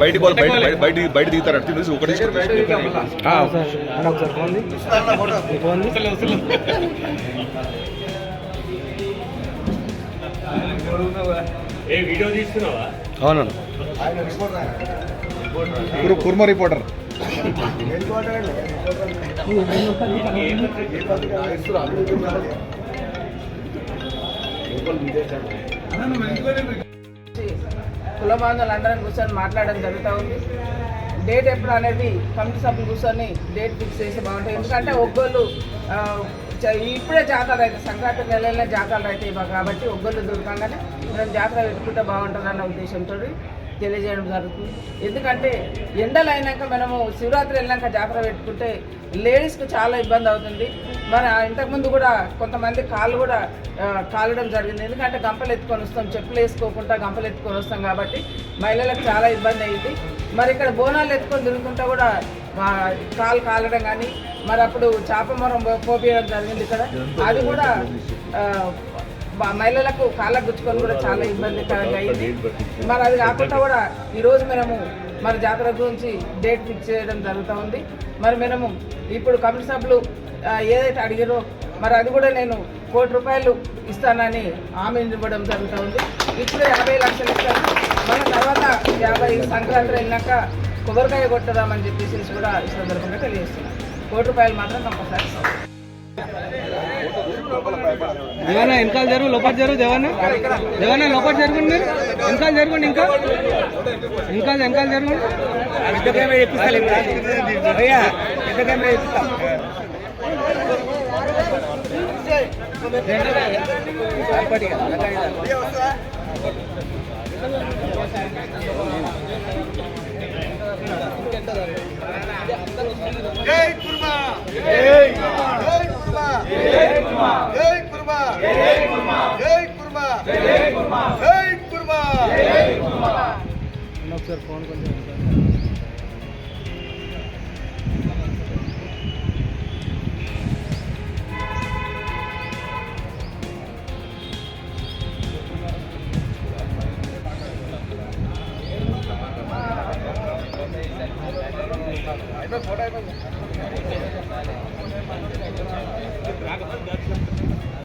బయట బయట బయట దిగుతారు అటు నుంచి ఒకటి ఏ వీడియో తీసుకున్నావా అవునండి కుర్మ రిపోర్టర్. కులమాందలు అందరం కూర్చొని మాట్లాడడం జరుగుతూ ఉంది. డేట్ ఎప్పుడు అనేది కమిటీ సభ్యులు కూర్చొని డేట్ ఫిక్స్ చేస్తే బాగుంటుంది. ఎందుకంటే ఒగ్గోళ్ళు ఇప్పుడే జాతర అయితే సంక్రాంతి నెలలనే జాతరలు అయితే కాబట్టి ఒగ్గోళ్ళు దొరకంగానే మనం జాతర పెట్టుకుంటే బాగుంటుంది అన్న ఉద్దేశంతో తెలియజేయడం జరుగుతుంది. ఎందుకంటే ఎండలు అయినాక మనము శివరాత్రి వెళ్ళాక జాతర పెట్టుకుంటే లేడీస్కి చాలా ఇబ్బంది అవుతుంది. మరి ఇంతకుముందు కూడా కొంతమంది కాళ్ళు కూడా కాలడం జరిగింది. ఎందుకంటే గంపలు ఎత్తుకొని వస్తాం చెప్పులు వేసుకోకుండా గంపలు ఎత్తుకొని వస్తాం కాబట్టి మహిళలకు చాలా ఇబ్బంది అయ్యింది. మరి ఇక్కడ బోనాలు ఎత్తుకొని తిరుగుకుంటా కూడా కాలు కాలడం కానీ మరి అప్పుడు చేపమరం పోపియడం జరిగింది ఇక్కడ. అది కూడా మహిళలకు కాళ్ళకు గుచ్చుకొని కూడా చాలా ఇబ్బందికరంగా అయింది. మరి అది కాకుండా కూడా ఈరోజు మనము మరి జాతర గురించి డేట్ ఫిక్స్ చేయడం జరుగుతూ ఉంది. మరి మనము ఇప్పుడు కమిటీ సభ్యులు ఏదైతే అడిగారో మరి అది కూడా నేను కోటి రూపాయలు ఇస్తానని హామీ ఇవ్వడం జరుగుతూ ఉంది. ఇప్పుడు యాభై లక్షలు ఇస్తాను. మన తర్వాత యాభై సంక్రాంతి వెళ్ళినాక కొబ్బరికాయ కొట్టదామని చెప్పేసి కూడా ఈ సందర్భంగా తెలియజేస్తున్నాను. కోటి రూపాయలు మాత్రం కంపల్సరీ దేవన్న వెనకాల జరుగు లోపల జరుగు దేవన్న. దేవన్న లోపల జరుగుండి మీరు. వెనకాల జరగండి ఇంకా. ఇంకా వెనకాల జరగండి. జై కుర్మా జై ఒకసారి ఫోన్ కొంచెం ఫోటో అయిపోయింది